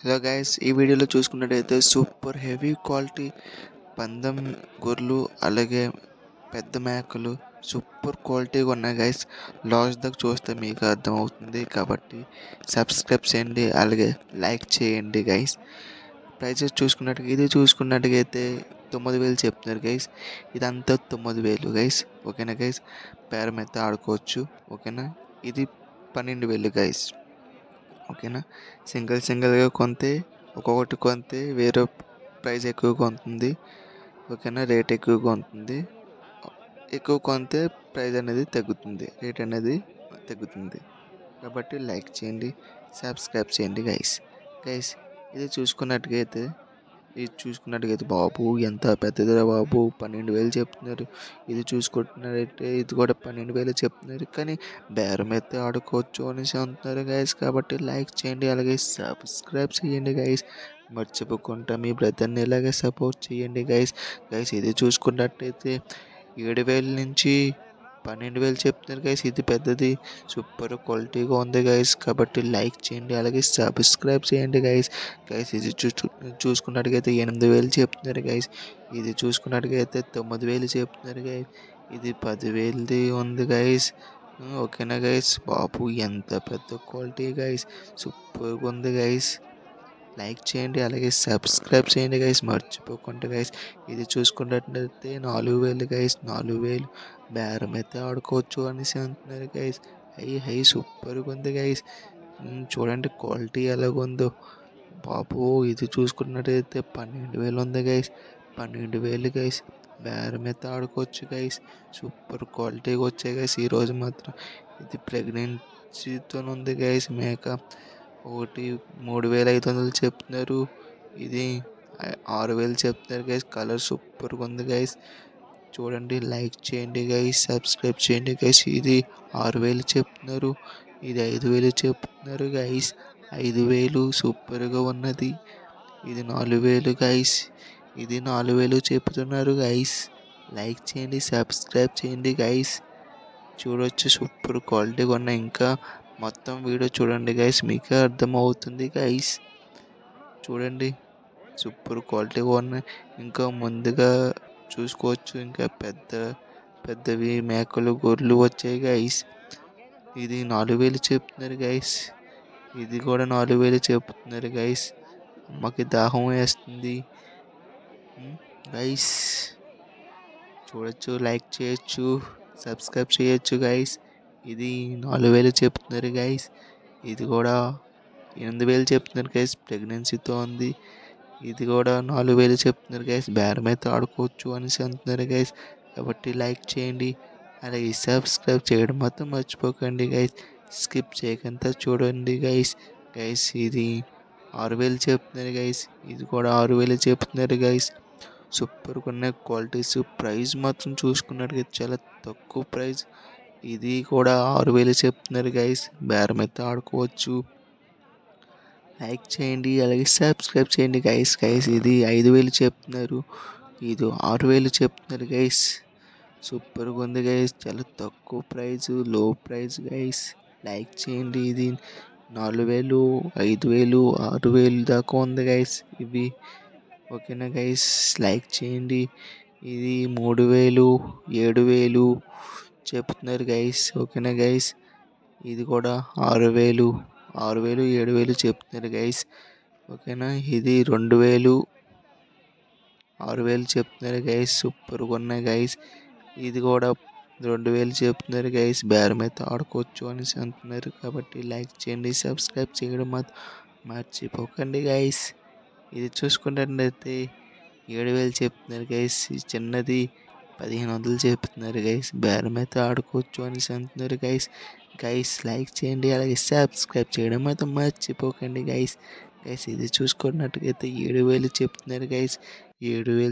Hello guys ఈ వీడియోలో చూసుకున్నట్టయితే సూపర్ హెవీ క్వాలిటీ పందెం గొర్రెలు అలాగే పెద్ద మేకలు సూపర్ క్వాలిటీగా ఉన్నాయి గైస్ లాస్ట్ దాకా చూస్తే మీకు అర్థమవుతుంది కాబట్టి సబ్స్క్రైబ్ చేయండి అలాగే లైక్ చేయండి గైస్ ప్రైజెస్ చూసుకున్నట్టుగా ఇది చూసుకున్నట్టుగైతే తొమ్మిది వేలు చెప్తున్నారు గైస్ ఇదంతా తొమ్మిది వేలు గైస్ ఓకేనా గైస్ పేరమైతే ఆడుకోవచ్చు. ఓకేనా? ఇది పన్నెండు వేలు గైస్ ఓకేనా? సింగిల్ సింగిల్గా కొంతే ఒక్కొక్కటి కొంతే వేరే ప్రైస్ ఎక్కువగా ఉంటుంది ఓకేనా? రేట్ ఎక్కువగా ఉంటుంది ఎక్కువ కొంతే ప్రైస్ అనేది తగ్గుతుంది. రేట్ అనేది తగ్గుతుంది. కాబట్టి లైక్ చేయండి సబ్స్క్రైబ్ చేయండి గైస్ గైస్ ఇది చూసుకున్నట్టుగా అయితే ఇది చూసుకున్నట్టుగా అయితే బాబు ఎంత పెద్దదిరా బాబు. పన్నెండు వేలు చెప్తున్నారు. ఇది చూసుకుంటున్నారైతే ఇది కూడా పన్నెండు వేలు చెప్తున్నారు. కానీ బేరం అయితే ఆడుకోవచ్చు అనేసి అంటున్నారు గైస్ కాబట్టి లైక్ చేయండి అలాగే సబ్స్క్రైబ్ చేయండి గైస్ మర్చిపోకుండా మీ బ్రదర్ని ఇలాగే సపోర్ట్ చేయండి గైస్ గైస్ ఇది చూసుకున్నట్టయితే ఏడు వేల నుంచి పన్నెండు వేలు చెప్తున్నారు గైస్ ఇది పెద్దది సూపర్ క్వాలిటీగా ఉంది గైస్ కాబట్టి లైక్ చేయండి అలాగే సబ్స్క్రైబ్ చేయండి గైస్ గైస్ ఇది చూ చూసుకున్నట్టుగైతే ఎనిమిది వేలు చెప్తున్నారు గైస్ ఇది చూసుకున్నట్టుగైతే తొమ్మిది వేలు చెప్తున్నారు గైస్ ఇది పదివేలది ఉంది గైస్ ఓకేనా గైస్ బాబు ఎంత పెద్ద క్వాలిటీ గైస్ సూపర్గా ఉంది గైస్ లైక్ చేయండి అలాగే సబ్స్క్రైబ్ చేయండి గైస్ మర్చిపోకుండా గైస్ ఇది చూసుకున్నట్లయితే నాలుగు వేలు గైస్ నాలుగు వేలు బేరం అయితే ఆడుకోవచ్చు అనేసి అంటున్నారు గైస్ హై హై సూపర్గా ఉంది గైస్ చూడండి క్వాలిటీ ఎలాగుందో. బాబు ఇది చూసుకున్నట్టయితే పన్నెండు వేలు ఉంది గైస్ పన్నెండు వేలు గైస్ బేరం అయితే ఆడుకోవచ్చు గైస్ సూపర్ క్వాలిటీగా వచ్చాయి గైస్ ఈరోజు మాత్రం. ఇది ప్రెగ్నెన్సీతో ఉంది గైస్ మేక ఒకటి మూడు వేల ఐదు వందలు చెప్తున్నారు. ఇది ఆరు వేలు చెప్తున్నారు గైస్ కలర్ సూపర్గా ఉంది గైస్ చూడండి లైక్ చేయండి గైస్ సబ్స్క్రైబ్ చేయండి గైస్ ఇది ఆరు వేలు చెప్తున్నారు. ఇది ఐదు వేలు చెప్తున్నారు గైస్ ఐదు వేలు సూపర్గా ఉన్నది. ఇది నాలుగు వేలు గైస్ ఇది నాలుగు వేలు చెప్తున్నారు గైస్ లైక్ చేయండి సబ్స్క్రైబ్ చేయండి గైస్ చూడొచ్చు సూపర్ క్వాలిటీగా ఉన్నాయి ఇంకా మొత్తం వీడియో చూడండి గైస్ మీకే అర్థమవుతుంది గైస్ చూడండి సూపర్ క్వాలిటీగా ఉన్నాయి. ఇంకా ముందుగా చూసుకోవచ్చు ఇంకా పెద్ద పెద్దవి మేకలు గొర్రెలు వచ్చాయి గైస్ ఇది నాలుగు వేలు చెప్తున్నారు గైస్ ఇది కూడా నాలుగు వేలు చెప్తున్నారు గైస్ అమ్మకి దాహం వేస్తుంది. గైస్ చూడొచ్చు లైక్ చేయొచ్చు సబ్స్క్రైబ్ చేయొచ్చు గైస్ ఇది నాలుగు వేలు చెప్తున్నారు గైస్ ఇది కూడా ఎనిమిది వేలు చెప్తున్నారు గైస్ ప్రెగ్నెన్సీతో ఉంది. ఇది కూడా నాలుగు వేలు చెప్తున్నారు గైస్ బేరం అయితే ఆడుకోవచ్చు అనేసి అంటున్నారు గైస్ కాబట్టి లైక్ చేయండి. అలాగే సబ్స్క్రైబ్ చేయడం మాత్రం మర్చిపోకండి గైస్ స్కిప్ చేయకుండా చూడండి గైస్ గైస్ ఇది ఆరు వేలు చెప్తున్నారు గైస్ ఇది కూడా ఆరు వేలు చెప్తున్నారు గైస్ సూపర్గా ఉన్నాయి క్వాలిటీస్ ప్రైస్ మాత్రం చూసుకున్నట్టుగా చాలా తక్కువ ప్రైస్ ఇది కూడా ఆరు వేలు చెప్తున్నారు గైస్ బేరం అయితే ఆడుకోవచ్చు. లైక్ చేయండి అలాగే సబ్స్క్రైబ్ చేయండి గైస్ గైస్ ఇది ఐదు వేలు చెప్తున్నారు. ఇది ఆరు వేలు చెప్తున్నారు గైస్ సూపర్గా ఉంది గైస్ చాలా తక్కువ ప్రైస్లో ప్రైస్ గైస్ లైక్ చేయండి ఇది నాలుగు వేలు ఐదు వేలు ఆరు వేలు దాకా ఉంది గైస్ ఇవి. ఓకేనా గైస్ లైక్ చేయండి. ఇది మూడు వేలు ఏడు వేలు చెప్తున్నారు గైస్ ఓకేనా గైస్ ఇది కూడా ఆరు వేలు. ఆరు వేలు ఏడు వేలు చెప్తున్నారు గైస్ ఓకేనా? ఇది రెండు వేలు. ఆరు వేలు చెప్తున్నారు గైస్ సూపర్గా ఉన్నాయి గైస్ ఇది కూడా రెండు వేలు చెప్తున్నారు గైస్ బేరం అయితే ఆడుకోవచ్చు అనేసి అంటున్నారు. కాబట్టి లైక్ చేయండి సబ్స్క్రైబ్ చేయడం మాత్రం మర్చిపోకండి గైస్ ఇది చూసుకున్నట్లయితే ఏడు వేలు చెప్తున్నారు గైస్ చిన్నది పదిహేను వందలు చెప్తున్నారు గైస్ బేరం అయితే ఆడుకోవచ్చు అనేసి అంటున్నారు గైస్ గైస్ లైక్ చేయండి అలాగే సబ్స్క్రైబ్ చేయడం అయితే మర్చిపోకండి గైస్ గైస్ ఇది చూసుకున్నట్టుగా అయితే ఏడు వేలు చెప్తున్నారు గైస్ ఏడు వేలు